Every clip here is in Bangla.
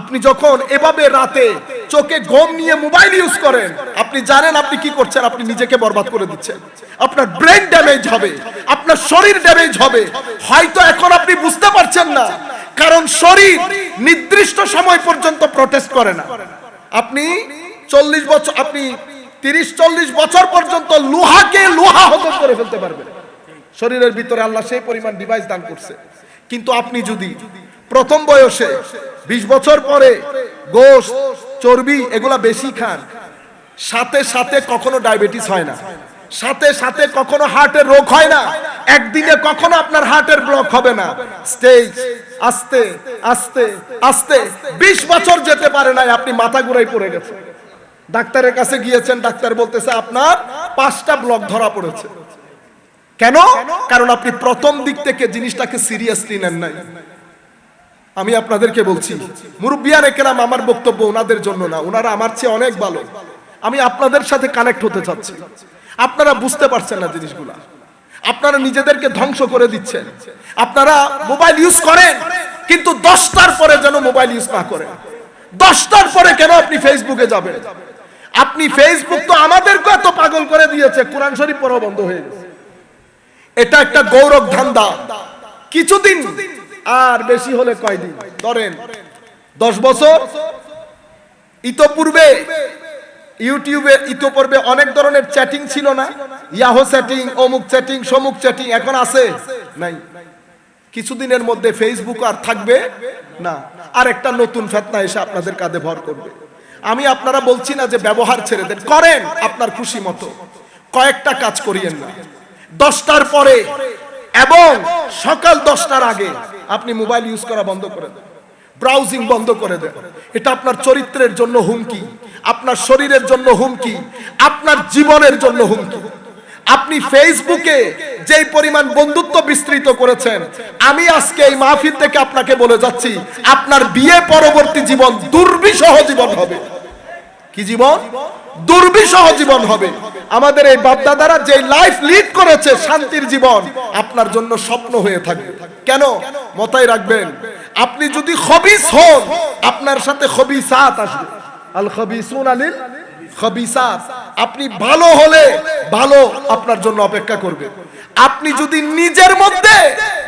আপনি যখন এভাবে রাতে চোখে গম নিয়ে মোবাইল ইউজ করেন, আপনি জানেন আপনি কি করছেন, আপনি নিজেকে বরবাদ করে দিচ্ছেন। আপনার ব্রেন ড্যামেজ হবে, আপনার শরীর ড্যামেজ হবে। হয়তো এখন আপনি বুঝতে পারছেন না, কারণ শরীর নির্দিষ্ট সময় পর্যন্ত প্রটেস্ট করে না। আপনি চল্লিশ বছর, আপনি তিরিশ, চল্লিশ বছর পর্যন্ত লোহাকে লোহা হজম করে ফেলতে পারবেন। শরীরের ভিতরে আল্লাহ সেই পরিমাণ ডিভাইস দান করছে। কিন্তু আপনি যদি প্রথম বয়সে, বিশ বছর পরে গোশ চর্বি এগুলা বেশি খান। সাথে সাথে কখনো ডায়াবেটিস হয় না। সাথে সাথে কখনো হার্টের রোগ হয় না। একদিনে কখনো আপনার হার্টের ব্লক হবে না। স্টেজ, আস্তে আস্তে আস্তে, বিশ বছর যেতে পারে নাই, আপনি মাথা ঘুরাই পড়ে গেছে ডাক্তারের কাছে গিয়েছেন, ডাক্তার বলতেছে, আপনার পাঁচটা ব্লক ধরা পড়েছে। কেন? কারণ আপনি প্রথম দিক থেকে জিনিসটাকে সিরিয়াসলি নেন নাই। আমি আপনাদেরকে বলছি, মুরব্বিয়ান একরাম আমার বক্তব্য ওনাদের জন্য না, ওনারা আমার চেয়ে অনেক ভালো। আমি আপনাদের সাথে কানেক্ট হতে চাচ্ছি। আপনারা বুঝতে পারছেন না জিনিসগুলা। আপনারা নিজেদেরকে ধ্বংস করে দিচ্ছেন। আপনারা মোবাইল ইউজ করেন, কিন্তু দশটার পরে যেন মোবাইল ইউজ না করেন দশটার পরে কেন আপনি ফেসবুকে যাবেন? আপনি ফেসবুক তো আমাদেরকে এত পাগল করে দিয়েছে, কোরআন শরীফ পড়া বন্ধ হয়ে গেছে। এটা একটা গৌরব ধান্দা কিছুদিন আর বেশি হলে কয়দিন? ধরেন, দশ বছর? ইতোপূর্বে, ইউটিউবে ইতোপূর্বে অনেক ধরনের চ্যাটিং ছিল না? ইয়াহো চ্যাটিং অমুক চ্যাটিং সমুক চ্যাটিং এখন আছে? নাই। কিছুদিনের মধ্যে ফেসবুক আর থাকবে? না। আর একটা নতুন ফেতনা এসে আপনাদের কাঁধে ভর করবে। আমি আপনারা বলছি না যে ব্যবহার ছেড়ে দেন। করেন, আপনার খুশি মতো। কয়েকটা কাজ করিয়েন না। দশটার পরে এবং সকাল দশটার আগে আপনি মোবাইল ইউজ করা বন্ধ করে দেন। ব্রাউজিং বন্ধ করে দেন। এটা আপনার চরিত্রের জন্য হুমকি, আপনার শরীরের জন্য হুমকি, আপনার জীবনের জন্য হুমকি। আপনি ফেসবুকে যেই পরিমাণ বন্ধুত্ব বিস্তৃত করেছেন, আমি আজকে এই মাহফিল থেকে আপনাকে বলে যাচ্ছি, আপনার বিয়ে পরবর্তী জীবন দুর্বিষহ জীবন হবে। কি জীবন? দুর্বিষহ জীবন হবে। আমাদের এই বাপদাদারা যে লাইফ লিড করেছে শান্তির জীবন, আপনার জন্য স্বপ্ন হয়ে থাকবে। কেন? মতাই রাখবেন। আপনি যদি খবিস হন, আপনার সাথে খবিসাত আসবে। আল খবিসুন আলিল খবিসাত। আপনি ভালো হলে ভালো আপনার জন্য অপেক্ষা করবে। আপনি যদি নিজের মধ্যে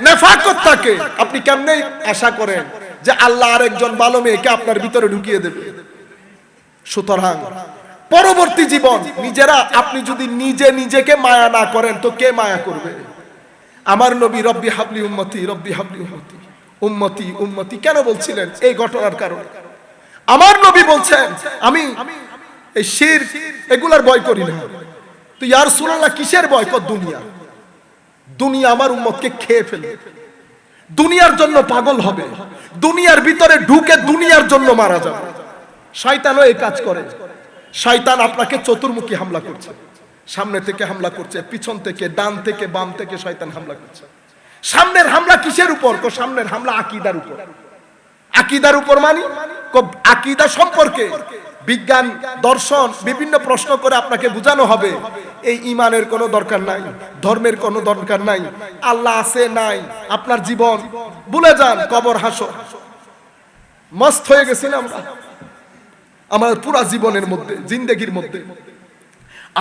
নেফাকত থাকে, আপনি কেমনে আশা করেন যে আল্লাহ আরেকজন ভালো মেয়েকে আপনার ভিতরে ঢুকিয়ে দেবে? সুতরাং পরবর্তী জীবন, নিজেরা, আপনি যদি নিজে নিজেকে মায়া না করেন, তো কে মায়া করবে? আমার নবী, রব্বি হাবলি উম্মতি, রব্বি হাবলি উম্মতি উম্মতি উম্মতি, কেন বলছিলেন এই ঘটনার কারণে? আমার নবী বলছেন, আমি এই শির এগুলার ভয় করি না। তো ইয়ার সুরাল্লাহ কিসের ভয়? কর দুনিয়া। দুনিয়া আমার উম্মতকে খেয়ে ফেলে দুনিয়ার জন্য পাগল হবে। দুনিয়ার ভিতরে ঢুকে দুনিয়ার জন্য মারা যাবে। শয়তানও এই কাজ করে। শয়তান আপনাকে চতুর্মুখী হামলা করছে। সামনে থেকে হামলা করছে, পিছন থেকে, ডান থেকে, বাম থেকে শয়তান হামলা করছে। সামনের হামলা কিসের উপর? কো, সামনের হামলা আকিদার উপর। আকিদার উপর মানি? আকিদা সম্পর্কে বিজ্ঞান, দর্শন, বিভিন্ন প্রশ্ন করে আপনাকে বোঝানো হবে। এই ইমানের কোনো দরকার নাই, ধর্মের কোনো দরকার নাই, আল্লাহ আছে, নাই, আপনার জীবন। ভুলে যান, কবর হাসো মস্ত হয়ে গেছি না আমরা। আমার পুরা জীবনের মধ্যে, জিন্দেগির মধ্যে।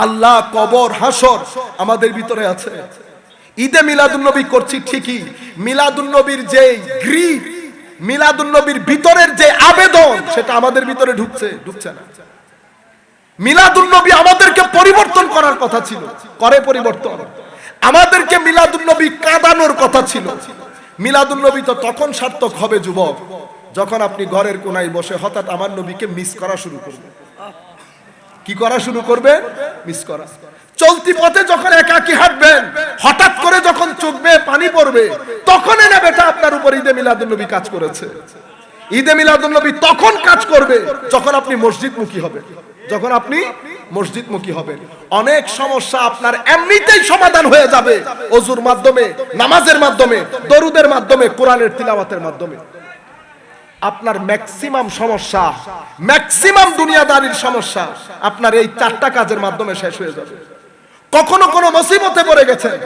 আল্লাহ কবর হাসর আমাদের ভিতরে আছে। ঈদে মিলাদুন্নবী করছি ঠিকই, মিলাদুন্নবীর যে গ্রিপ, মিলাদুন্নবীর ভিতরের যে আবেদন, সেটা আমাদের ভিতরে ঢুকছে ঢুকছে না। মিলাদুন্নবী আমাদেরকে পরিবর্তন করার কথা ছিল, করে পরিবর্তন। আমাদেরকে মিলাদুন্নবী কাঁদানোর কথা ছিল। মিলাদুন্নবী তো তখন সার্থক হবে যুবক। যখন আপনি ঘরের কোনায় বসে হঠাৎ আমার নবীকে মিস করা শুরু করবেন। কি করা শুরু করবেন? মিস করা। চলতি পথে যখন একাকি হাঁটবেন, হঠাৎ করে যখন চোখ বেয়ে পানি পড়বে, তখন এনে বেটা আপনার উপর ঈদে মিলাদুন্নবী কাজ করেছে। ঈদে মিলাদুন্নবী তখন কাজ করবে, যখন আপনি মসজিদমুখী হবেন। যখন আপনি মসজিদমুখী হবেন। অনেক সমস্যা আপনার এমনিতেই সমাধান হয়ে যাবে। অজুর মাধ্যমে, নামাজের মাধ্যমে, দরুদের মাধ্যমে, কোরআনের তিলাওয়াতের মাধ্যমে। আপনার ম্যাক্সিমাম সমস্যা ম্যাক্সিমাম দুনিয়াদারির সমস্যা আপনার এই চারটা কাজের মাধ্যমে শেষ হয়ে যাবে। কখনো কোনো মুসিবতে পড়ে গেছেন?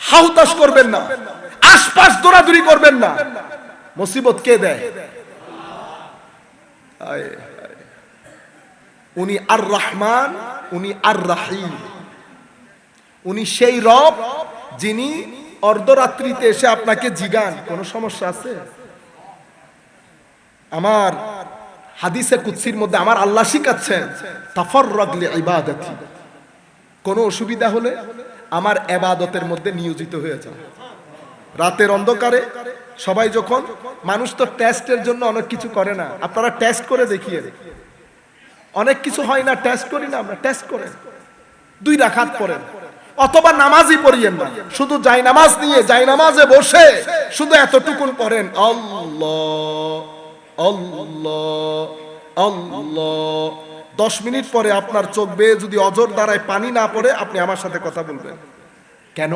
হাউতাস করবেন না। আশপাশ দৌড়াদৌড়ি করবেন না। মুসিবত কে দেয়। উনি আর রহমান উনি আর রাহিম উনি সেই রব যিনি অর্ধরাত্রিতে এসে আপনাকে জিগান। কোনো সমস্যা আছে? আমার হাদিসে কুৎসির মধ্যে আমার আল্লাহ শিখাচ্ছেন তাফর রগলে ইবাদতি। কোনো অসুবিধা হলে আমার এবাদতের মধ্যে নিয়োজিত হয়ে যায় রাতের অন্ধকারে সবাই যখন, মানুষ তো টেস্টের জন্য অনেক কিছু করে না, আপনারা টেস্ট করে দেখিয়ে অনেক কিছু হয় না টেস্ট করি না আমরা টেস্ট করেন। দুই রাখাত পড়েন, অথবা নামাজই পড়িয়েন না। শুধু যাই নামাজ নিয়ে যাই নামাজে বসে শুধু এতটুকুন পড়েন, আল্লাহ। আল্লাহ আল্লাহ। দশ মিনিট পরে আপনার চোখ বেয়ে যদি অজর দ্বারায় পানি না পড়ে, আপনি আমার সাথে কথা বলবেন। কেন?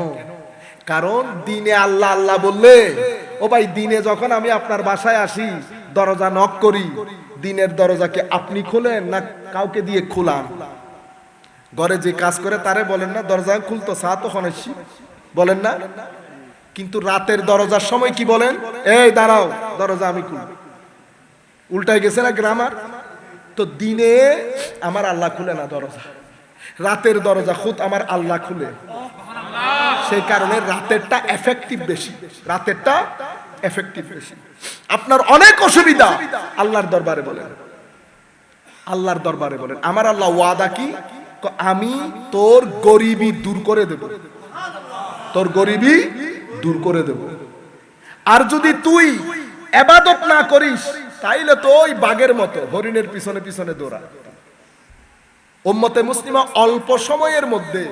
কারণ দিনে আল্লাহ আল্লাহ বললে, ও ভাই, দিনে যখন আমি আপনার বাসায় আসি, দরজা নক করি, দিনের দরজাকে আপনি খোলেন না কাউকে দিয়ে খোলান? ঘরে যে কাজ করে, তারে বলেন না, দরজা খুলতো সা তো হনেছি বলেন না? কিন্তু রাতের দরজার সময় কি বলেন? এই, দাঁড়াও, দরজা আমি খুলব। উল্টাই গেছে না গ্রামার তো দিনে আমার আল্লাহ খুলে না দরজা। রাতের দরজা খুদ আমার আল্লাহ খুলে। সেই কারণে রাতেরটা এফেক্টিভ বেশি। রাতেরটা এফেক্টিভ বেশি। আপনার অনেক অসুবিধা। আল্লাহর দরবারে বলেন। আল্লাহর দরবারে বলেন। আমার আল্লাহ ওয়াদা কি? ক- আমি তোর গরিবি দূর করে দেব। তোর গরিবি দূর করে দেব। আর যদি তুই এবাদত না করিস তাইলে তো ওই বাঘের মতো, হরিণের পিছনে পিছনে দৌড়া। উম্মতে মুসলিমা অল্প সময়ের মধ্যে,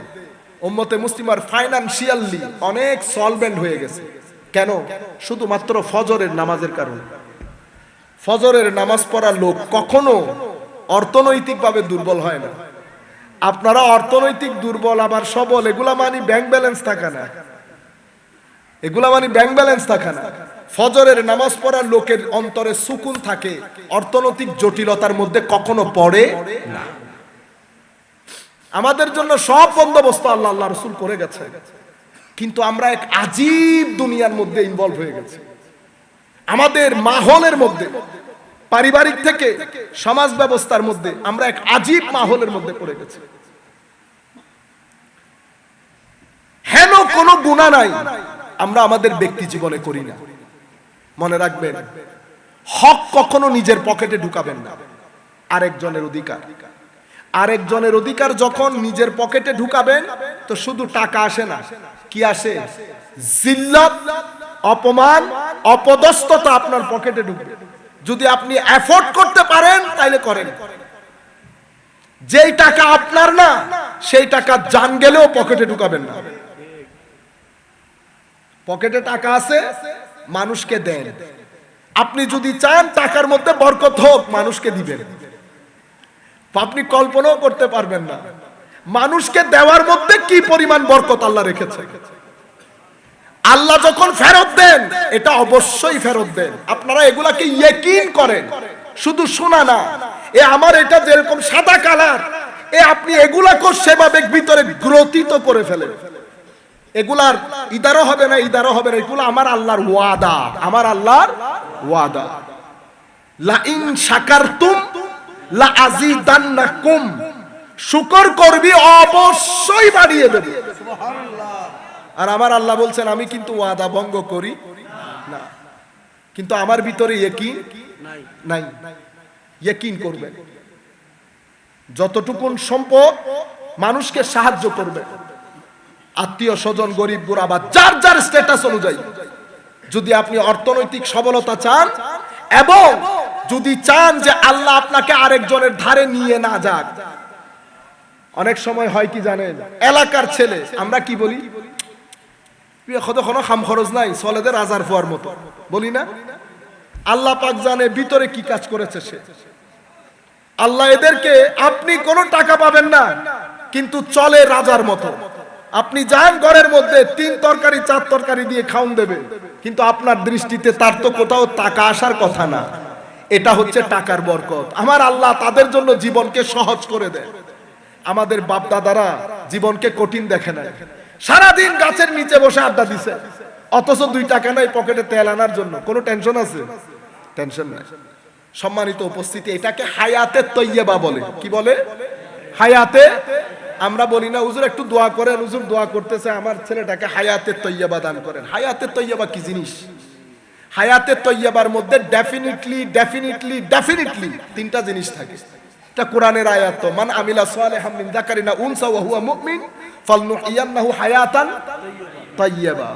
উম্মতে মুসলিমার ফাইনান্সিয়ালি অনেক সলভেন্ট হয়ে গেছে। কেন? শুধুমাত্র ফজরের নামাজের কারণে। ফজরের নামাজ পড়া লোক কখনো অর্থনৈতিকভাবে দুর্বল হয় না। আপনারা অর্থনৈতিক দুর্বল, আবার সবল, এগুলা মানি ব্যাংক ব্যালেন্স থাকা না। এগুলা মানে ব্যাংক ব্যালেন্স থাকে না। ফজরের নামাজ পড়ার লোকের অন্তরে সুকুন থাকে, অর্থনৈতিক জটিলতার মধ্যে কখনো পড়ে না। আমাদের জন্য সব বন্দোবস্ত আল্লাহ আল্লাহ রসুল করে গেছে। কিন্তু আমরা এক আজীব দুনিয়ার মধ্যে ইনভলভ হয়ে গেছি। আমাদের মাহলের মধ্যে, পারিবারিক থেকে সমাজ ব্যবস্থার মধ্যে আমরা এক আজীব মাহলের মধ্যে পড়ে গেছি। হেন কোনো গুণা নাই। আমরা আমাদের ব্যক্তি জীবনে করি না। মনে রাখবেন, হক কখনো নিজের পকেটে ঢুকাবেন না। আরেকজনের অধিকার। আরেকজনের অধিকার যখন নিজের পকেটে ঢুকাবেন, তো শুধু টাকা আসে না। কি আসে? জিল্লত, অপমান, অপদস্থতা আপনার পকেটে ঢুকবে। যদি আপনি এফোর্ড করতে পারেন, তাইলে করেন। যেই টাকা আপনার না, সেই টাকা জান গেলেও পকেটে ঢুকাবেন না। পকেটে টাকা আছে, মানুষকে দেন। আপনি যদি চান টাকার মধ্যে বরকত হোক, মানুষকে দিবেন। আপনি কল্পনাও করতে পারবেন না। মানুষকে দেওয়ার মধ্যে কি পরিমাণ বরকত আল্লাহ রেখেছে? আল্লাহ যখন ফেরত দেন, এটা অবশ্যই ফেরত দেন। আপনারা এগুলাকে ইয়েকিন করেন। শুধু শোনা না, এ আমার এটা যেরকম সাদা কালার, এ আপনি এগুলাকে সেভাবে ভিতরে গ্রথিত করে ফেলেন। এগুলার ইদারও হবে না, ইদারও হবে না। এগুলো আমার আল্লাহর ওয়াদা। আমার আল্লাহর ওয়াদা। লা ইন শাকারতুম লা আজিদান্নাকুম শুকর করবি অবশ্যই বাড়িয়ে দেবে। আর আমার আল্লাহ বলছেন, আমি কিন্তু ওয়াদা ভঙ্গ করি না। কিন্তু আমার ভিতরে ইয়েকিন নাই। ইয়েকিন করবেন যতটুকুন সম্পদ মানুষকে সাহায্য করবে। আত্মীয় স্বজন, গরিব, বুড়া বা যার যার স্ট্যাটাস অনুযায়ী। যদি আপনি অর্থনৈতিক সবলতা চান এবং যদি চান যে আল্লাহ আপনাকে আরেকজনের ধারে নিয়ে না যাক। অনেক সময় হয় কি জানেন? এলাকার ছেলে, আমরা কি বলি? খাম খরচ নাই, সলেদের রাজার ফুয়ার মতো। বলি না? আল্লাহ পাক জানে ভিতরে কি কাজ করেছে সে। আল্লাহ এদেরকে, আপনি কোনো টাকা পাবেন না, কিন্তু চলে রাজার মতো। আপনি যান ঘরের মধ্যে, তিন তরকারি, চার তরকারি দিয়ে খাউন দেবে। কিন্তু আপনার দৃষ্টিতে তার তো কোথাও টাকা আসার কথা না। এটা হচ্ছে টাকার বরকত। আমার আল্লাহ তাদের জন্য জীবনকে সহজ করে দেয় আমাদের বাপ দাদারা জীবনকে কঠিন দেখে না সারাদিন গাছের নিচে বসে আড্ডা দিছে। অথচ দুই টাকা নাই পকেটে তেল আনার জন্য। কোনো টেনশন আছে? টেনশন নাই। সম্মানিত উপস্থিতি, এটাকে হায়াতে তৈয়বা বলে। কি বলে? হায়াতে আমরা বলি না, হুজুর, একটু দোয়া করেন, হুজুর, দোয়া করতেছে, আমার ছেলেটাকে হায়াতে তৈয়াবা দান করেন। হায়াতে তৈয়াবা কি জিনিস? হায়াতে তৈয়াবার মধ্যে ডেফিনেটলি ডেফিনেটলি ডেফিনেটলি তিনটা জিনিস থাকে। এটা কোরআনের আয়াত মান আমিলা সালিহাম মিন যাকারিনা উনসা ওয়া হুয়া মুমিন ফালনুহিয়ান্নাহু হায়াতান তৈয়বা।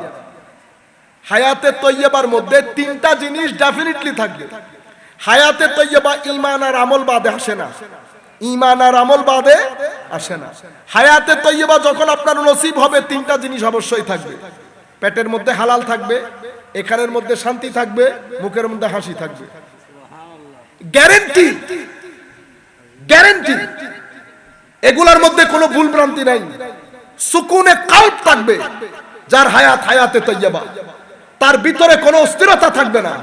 হায়াতে তৈয়বার মধ্যে তিনটা জিনিস ডেফিনেটলি থাকবে হায়াতে তৈয়বা ঈমান আর আমল বাদে আসে না। ঈমান আর আমল বাদে আসে না। হায়াতে তৈয়বা যখন আপনার নসিব হবে, তিনটা জিনিস অবশ্যই থাকবে। পেটের মধ্যে হালাল থাকবে এখানের মধ্যে শান্তি থাকবে, মুখের মধ্যে হাসি থাকবে। Guarantee guarantee. এগুলার মধ্যে কোনো ভুল ভ্রান্তি নাই। সুকুনে কাল্প থাকবে, যার হায়াত হায়াতে তৈয়বা। তার ভিতরে কোনো অস্থিরতা থাকবে না।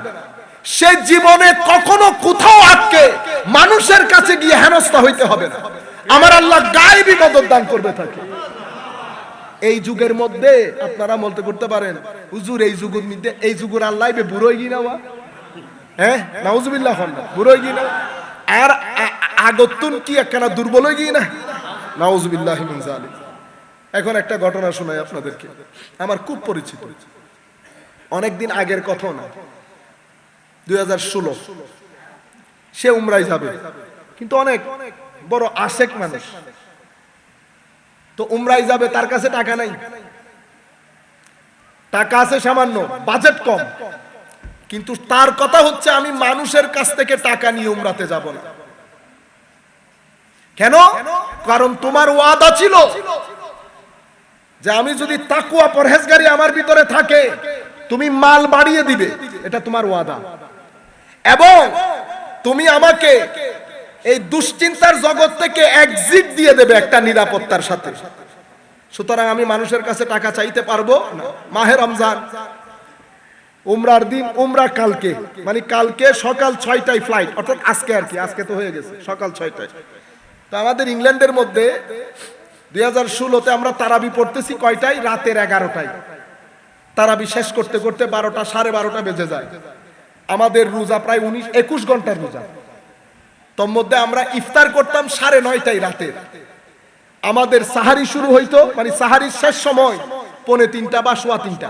সে জীবনে কখনো কোথাও আটকে মানুষের কাছে গিয়ে হেনস্থা হইতে হবে না। আমার আল্লাহ গায়েবী মদত দান করবে থাকে এই যুগের মধ্যে আপনারা বলতে করতে পারেন, হুজুর, এই যুগের মধ্যে, এই যুগের আল্লাহ বুড়োই গি না? হ্যাঁ? নাউজুবিল্লাহ হন না। বুড়োই গি না আর আগতুন কি একখানা দুর্বল হয়ে গিয়ে না নাউজুবিল্লাহ এখন একটা ঘটনা শোনাই আপনাদেরকে। আমার খুব পরিচিত। অনেকদিন আগের কথা না। দু হাজার ষোলো। সে উমরাই যাবে। কিন্তু অনেক বড় আশেক মানুষ। তো উমরাই যাবে, তার কাছে টাকা নাই। টাকা আছে সামান্য, বাজেট কম। কিন্তু তার কথা হচ্ছে, আমি মানুষের কাছ থেকে টাকা নিয়ে উমরাতে যাব না। কেন? কারণ তোমার ওয়াদা ছিল যে আমি যদি তাকুয়া পরহেজগারি আমার ভিতরে থাকে, তুমি মাল বাড়িয়ে দিবে। এটা তোমার ওয়াদা। এবং তুমি আমাকে এই দুশ্চিন্তার জগৎ থেকে এক্সিট দিয়ে দেবে একটা নিরাপত্তার সাথে। সুতরাং আমি মানুষের কাছে টাকা চাইতে পারব না। মাহে রমজান। উমরার দিন, উমরা কালকে। মানে কালকে সকাল ছয়টায় ফ্লাইট অর্থাৎ আজকে আর কি, আজকে তো হয়ে গেছে, সকাল ছয়টায়। তো আমাদের ইংল্যান্ডের মধ্যে দুই হাজার ষোলোতে আমরা তারাবি পড়তেছি কয়টায়? রাতের এগারোটায়। তারাবি শেষ করতে করতে বারোটা, সাড়ে বারোটা বেজে যায়। আমাদের রোজা প্রায় উনিশ, একুশ ঘণ্টার রোজা। তোর মধ্যে আমরা ইফতার করতাম সাড়ে নয়টায় রাতে। আমাদের সাহারি শুরু হইতো মানে সাহারির শেষ সময়, পৌনে তিনটা বা সোয়া তিনটা।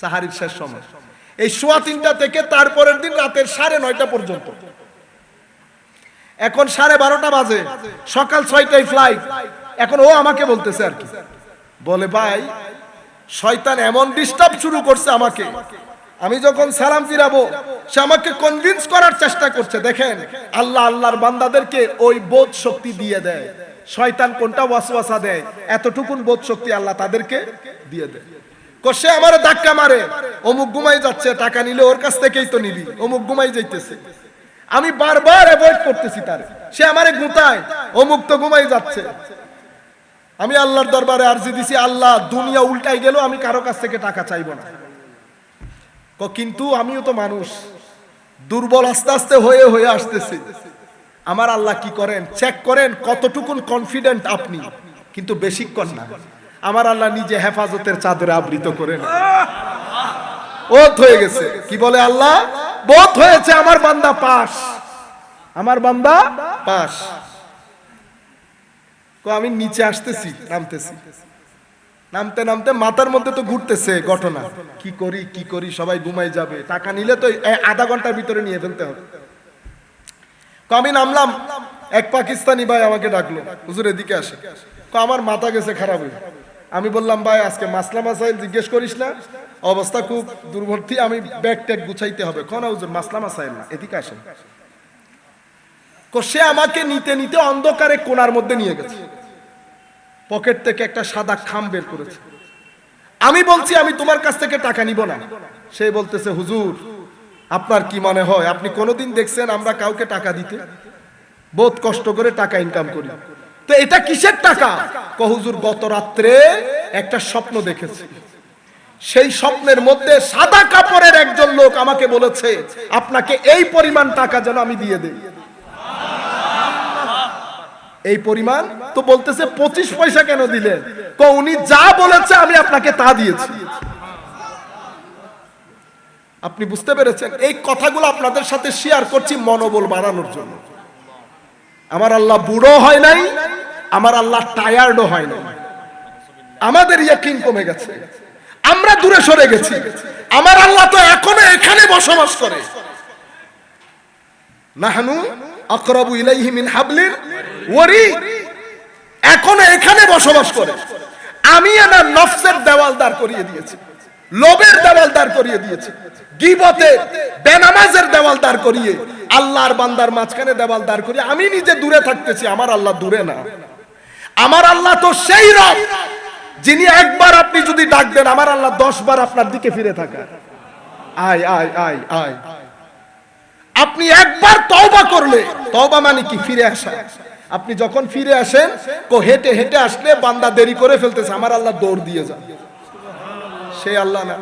সাহারির শেষ সময়। এই সোয়া তিনটা থেকে তারপরের দিন রাতের সাড়ে নয়টা পর্যন্ত। এখন সাড়ে বারোটা বাজে, সকাল ছয়টায় ফ্লাইট এখন ও আমাকে বলতেছে আর কি। বলে, ভাই, শয়তান এমন ডিস্টার্ব শুরু করছে আমাকে আমি যখন সালাম ফিরাবো, সে আমাকে কনভিন্স করার চেষ্টা করছে। দেখেন, আল্লাহ আল্লাহর বান্দাদেরকে ওই বোধ শক্তি দিয়ে দেয়। শয়তান কোনটা ওয়াসওয়াসা দেয়? এতটুকুন বোধ শক্তি আল্লাহ তাদেরকে দিয়ে দেয়। কষে আমার ধাক্কা মারে। অমুক ঘুমাই যাচ্ছে, টাকা নিলে ওর কাছ থেকেই তো নিবি। অমুক ঘুমাই যাইতেছে। আমি বারবার অ্যাভয়েড করতেছি তার। সে আমারে গুতায়, অমুক তো গুমাই যাচ্ছে। আমি আল্লাহর দরবারে আরজি দিছি, আল্লাহ, দুনিয়া উল্টাই গেল আমি কারও কাছ থেকে টাকা চাইব না। কিন্তু আমিও তো মানুষ। দুর্বল আস্তে আস্তে হয়ে হয়ে আসতেছে। আমার আল্লাহ কি করেন? চেক করেন কতটুকুন কনফিডেন্ট আপনি। কিন্তু বেশিক্ষণ না। আমার আল্লাহ নিজে হেফাজতের চাদরে আবৃত করেন। হয়ে গেছে। কি বলে আল্লাহ? বোধ হয়েছে আমার বান্দা পাস। আমার বান্দা পাস। আমি নিচে আসতেছি, নামতেছি। নামতে নামতে মাথার মধ্যে তো ঘুরতেছে ঘটনা। কি করি কি করি, সবাই ঘুমাই যাবে। টাকা নিলে তো আধা ঘণ্টার ভিতরে নিয়ে ফেলতে হবে। আমি নামলাম। এক পাকিস্তানি ভাই আমাকে ডাকলো। হুজুর, এদিকে আসে। আমার মাথা গেছে খারাপ হয়ে। আমি বললাম, ভাই, আজকে মাসলা মাসাইল জিজ্ঞেস করিস না। অবস্থা খুব দুর্ভর্তি আমি ব্যাগ ট্যাগ গুছাইতে হবে। কোন হুজুর, মাসলা মাসাইল না। এদিকে আসেন। সে আমাকে নিতে নিতে অন্ধকারে কোনার মধ্যে নিয়ে গেছে। পকেট থেকে একটা সাদা খাম বের করেছে। আমি বলছি, আমি তোমার কাছ থেকে টাকা নিব না। সে বলতেছে, হুজুর, আপনার কি মনে হয়? আপনি কোনোদিন দেখছেন আমরা কাউকে টাকা দিতে? বহুত কষ্ট করে টাকা ইনকাম করি। তো এটা কিসের টাকা? ক হুজুর, গত রাত্রে একটা স্বপ্ন দেখেছি। সেই স্বপ্নের মধ্যে সাদা কাপড়ের একজন লোক আমাকে বলেছে, আপনাকে এই পরিমাণ টাকা যেন আমি দিয়ে দেই। এই পরিমাণ? তো বলতেছে, পঁচিশ পয়সা কেন দিলে? ক উনি যা বলেছে, আমি আপনাকে তা দিয়েছি। আপনি বুঝতে পেরেছেন? এই কথাগুলো আপনাদের সাথে শেয়ার করছি মনোবল বাড়ানোর জন্য। আমার আল্লাহ বুড়ো হয় নাই, আমার আল্লাহ টায়ার্ডও হয় নাই। আমাদের ইয়াকিন কমে গেছে। আমরা দূরে সরে গেছি। আমার আল্লাহ তো এখনও এখানে বসবাস করে। নাহানু আকরাবু ইলাইহি মিন হাবলিল ওয়ারি এখনও এখানে বসবাস করে। আমি আমার নফসের দেওয়াল দাঁড় করিয়ে দিয়েছি। লোভের দেওয়াল দাঁড় করিয়ে দিয়েছি। গিবতে বেনামাজের দেওয়াল দাঁড় করিয়ে, আল্লাহর বান্দার মাঝখানে দেওয়াল দাঁড় করিয়ে আমি নিজে দূরে থাকতেছি, আমার আল্লাহ দূরে না। আমার আল্লাহ তো সেই রব, যিনি একবার আপনি যদি ডাক দেন, আমার আল্লাহ দশ বার আপনার দিকে ফিরে থাকা আয় আয় আয় আয়। আপনি একবার তওবা করলে, তওবা মানে কি? ফিরে আসা। আপনি যখন ফিরে আসেন, কো হেঁটে হেঁটে আসলে বান্দা দেরি করে ফেলতেছে। আমার আল্লাহ দৌড় দিয়ে যান। সেই আল্লাহ না।